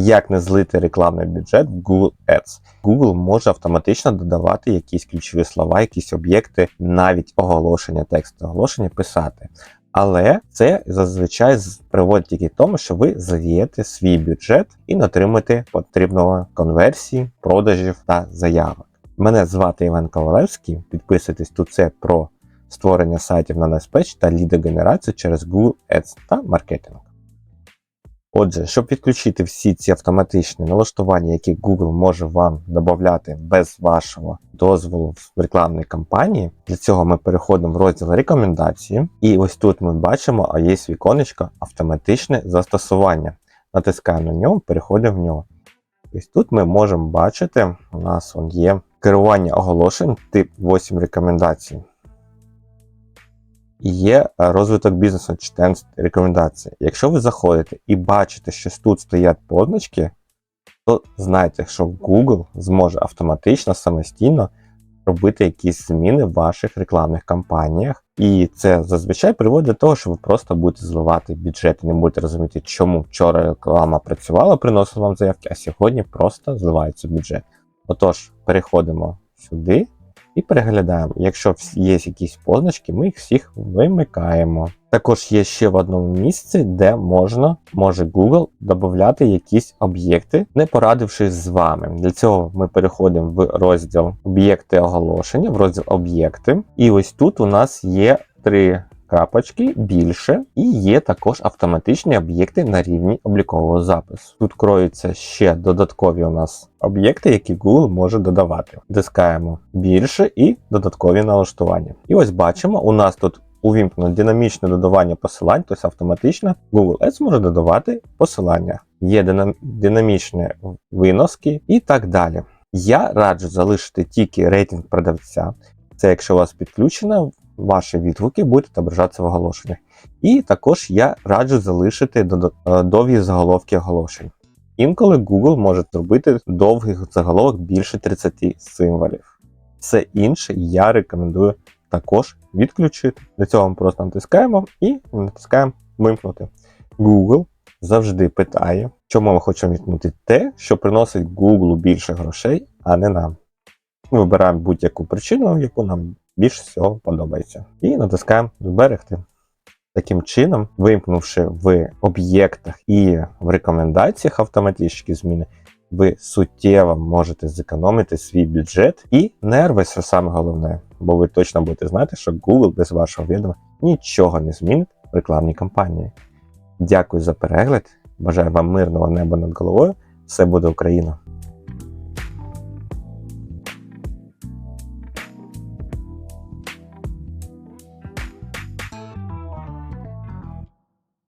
Як не злити рекламний бюджет в Google Ads? Google може автоматично додавати якісь ключові слова, якісь об'єкти, навіть оголошення, тексту оголошення писати. Але це зазвичай приводить тільки тому, що ви завієте свій бюджет і не отримаєте потрібного конверсії, продажів та заявок. Мене звати Іван Ковалевський. Підписуйтесь тут це про створення сайтів на Nespech та лідогенерацію через Google Ads та маркетинг. Отже, щоб відключити всі ці автоматичні налаштування, які Google може вам додати без вашого дозволу в рекламній кампанії, для цього ми переходимо в розділ рекомендації, і ось тут ми бачимо, а є віконечко автоматичне застосування. Натискаємо на нього, переходимо в нього. Ось тут ми можемо бачити, у нас є керування оголошень, тип 8 рекомендацій. Є е, розвиток бізнесу 14 рекомендацій. Якщо ви заходите і бачите, що тут стоять позначки, то знайте, що Google зможе автоматично самостійно робити якісь зміни в ваших рекламних кампаніях. І це зазвичай приводить до того, що ви просто будете зливати бюджет і не будете розуміти, чому вчора реклама працювала, приносила вам заявки, а сьогодні просто зливається бюджет. Отож, переходимо сюди і переглядаємо. Якщо є якісь позначки, ми їх всіх вимикаємо. Також є ще в одному місці, де можна, може Google додати якісь об'єкти, не порадившись з вами. Для цього ми переходимо в розділ об'єкти оголошення, в розділ об'єкти. І ось тут у нас є три крапочки більше, і є також автоматичні об'єкти на рівні облікового запису. Тут кроються ще додаткові у нас об'єкти, які Google може додавати. Тискаємо більше і додаткові налаштування. І ось бачимо, у нас тут увімкнено динамічне додавання посилань, тобто автоматично Google Ads може додавати посилання. Є динам- динамічні виноски і так далі. Я раджу залишити тільки рейтинг продавця. Це якщо у вас підключено, ваші відгуки будуть відображатися в оголошеннях. І також я раджу залишити е, довгі заголовки оголошень. Інколи Google може зробити довгих заголовок більше 30 символів. Все інше я рекомендую також відключити. Для цього ми просто натискаємо і натискаємо вимкнути. Google завжди питає, чому ми хочемо вімкнути те, що приносить Google більше грошей, а не нам. Вибираємо будь-яку причину, яку нам більше всього подобається. І натискаємо Зберегти. Таким чином, вимкнувши в об'єктах і в рекомендаціях автоматичні зміни, ви суттєво можете зекономити свій бюджет і нерви, що саме головне, бо ви точно будете знати, що Google без вашого відома нічого не змінить в рекламній кампанії. Дякую за перегляд. Бажаю вам мирного неба над головою. Все буде Україна!